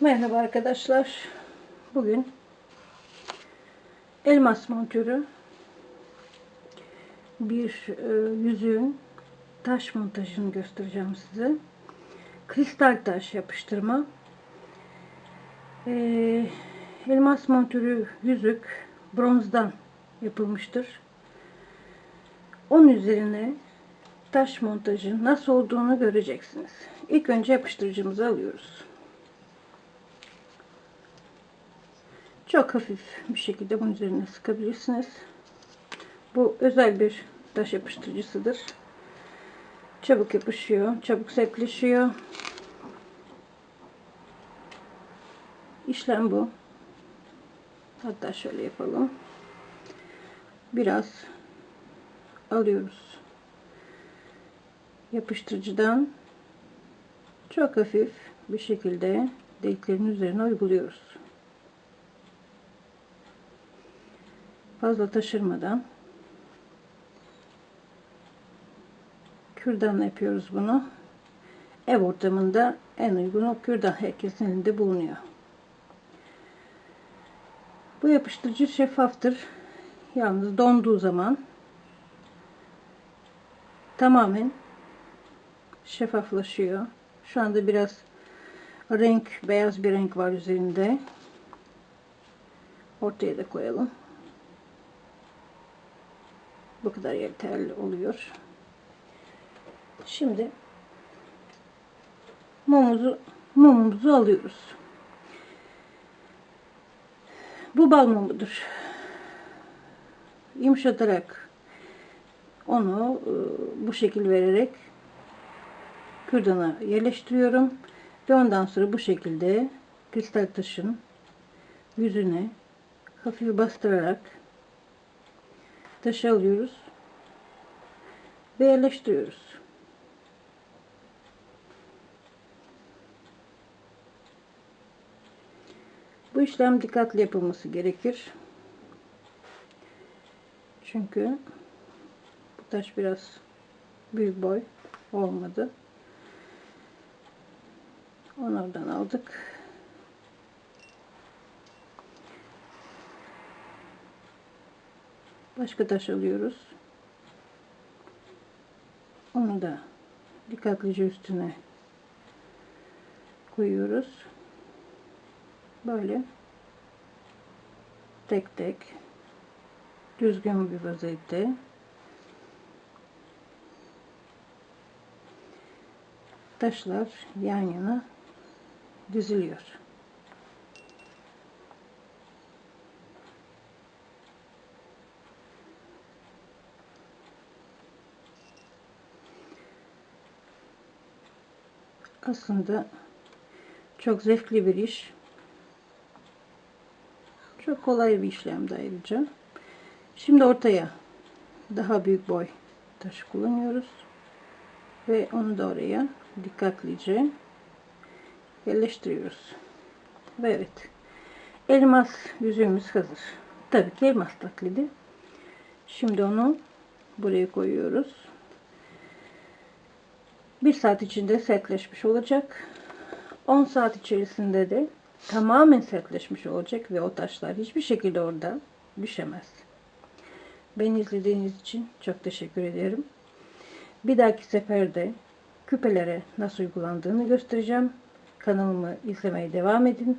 Merhaba arkadaşlar. Bugün elmas montörü bir e, yüzüğün taş montajını göstereceğim size. Kristal taş yapıştırma. E, elmas montörü yüzük bronzdan yapılmıştır. Onun üzerine taş montajı nasıl olduğunu göreceksiniz. İlk önce yapıştırıcımızı alıyoruz. Çok hafif bir şekilde bunun üzerine sıkabilirsiniz. Bu özel bir taş yapıştırıcısıdır. Çabuk yapışıyor, çabuk sertleşiyor. İşlem bu. Hatta şöyle yapalım. Biraz alıyoruz. Yapıştırıcıdan çok hafif bir şekilde deliklerin üzerine uyguluyoruz. Fazla taşırmadan kürdanla yapıyoruz bunu. Ev ortamında en uygun o kürdan herkesin elinde bulunuyor. Bu yapıştırıcı şeffaftır. Yalnız donduğu zaman tamamen şeffaflaşıyor. Şu anda biraz renk, beyaz bir renk var üzerinde. Ortaya da koyalım. Bu kadar yeterli oluyor. Şimdi mumumuzu mumumuzu alıyoruz. Bu bal mumudur. Yumuşatarak onu e, bu şekil vererek kürdana yerleştiriyorum ve ondan sonra bu şekilde kristal taşın yüzüne hafif bastırarak taşı alıyoruz ve yerleştiriyoruz. Bu işlem dikkatli yapılması gerekir. Çünkü bu taş biraz büyük boy olmadı. Onlardan aldık. Başka taş alıyoruz. Onu da dikkatlice üstüne koyuyoruz. Böyle tek tek düzgün bir vaziyette taşlar yan yana diziliyor. Aslında çok zevkli bir iş. Çok kolay bir işlem de ayrıca. Şimdi ortaya daha büyük boy taşı kullanıyoruz. Ve onu da oraya dikkatlice yerleştiriyoruz. Ve evet. Elmas yüzüğümüz hazır. Tabii ki elmas taklidi. Şimdi onu buraya koyuyoruz. Bir saat içinde sertleşmiş olacak. 10 saat içerisinde de tamamen sertleşmiş olacak ve o taşlar hiçbir şekilde orada düşemez. Beni izlediğiniz için çok teşekkür ederim. Bir dahaki seferde küpelere nasıl uygulandığını göstereceğim. Kanalımı izlemeye devam edin.